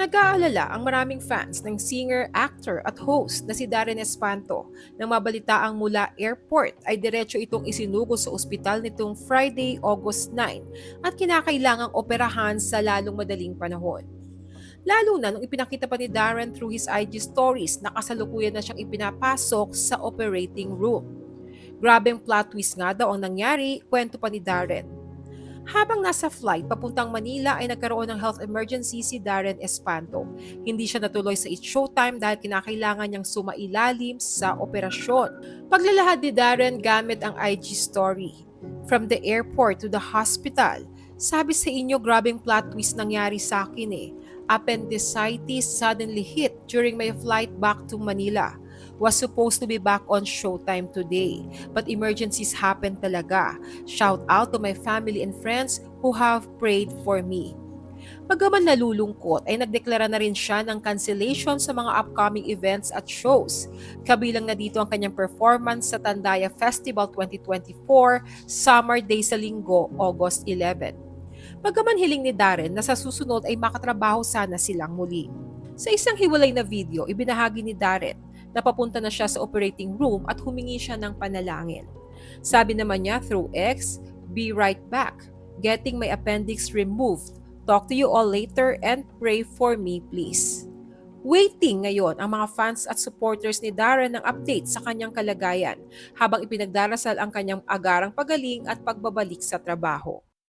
Nag-aalala ang maraming fans ng singer, actor at host na si Darren Espanto nang mabalitaang mula airport ay diretso itong isinugo sa ospital nitong Friday, August 9 at kinakailangang operahan sa lalong madaling panahon. Lalo na nung ipinakita pa ni Darren through his IG stories na kasalukuyan na siyang ipinapasok sa operating room. Grabeng plot twist nga daw ang nangyari, kwento pa ni Darren. Habang nasa flight papuntang Manila ay nagkaroon ng health emergency si Darren Espanto. Hindi siya natuloy sa It's Showtime dahil kinakailangan niyang sumailalim sa operasyon. Paglalahad ni Darren gamit ang IG story. From the airport to the hospital, sabi sa inyo grabing plot twist nangyari sa akin eh. Appendicitis suddenly hit during my flight back to Manila was supposed to be back on Showtime today. But emergencies happen talaga. Shout out to my family and friends who have prayed for me. Pagkaman nalulungkot ay nagdeklara na rin siya ng cancellation sa mga upcoming events at shows. Kabilang na dito ang kanyang performance sa Tandaya Festival 2024 Summer Day sa Linggo, August 11. Pagkaman hiling ni Darren na sa susunod ay makatrabaho sana silang muli. Sa isang hiwalay na video, ibinahagi ni Darren Napapunta na siya sa operating room at humingi siya ng panalangin. Sabi naman niya through X, be right back. Getting my appendix removed. Talk to you all later and pray for me please. Waiting ngayon ang mga fans at supporters ni Darren ng update sa kanyang kalagayan habang ipinagdarasal ang kanyang agarang pagaling at pagbabalik sa trabaho.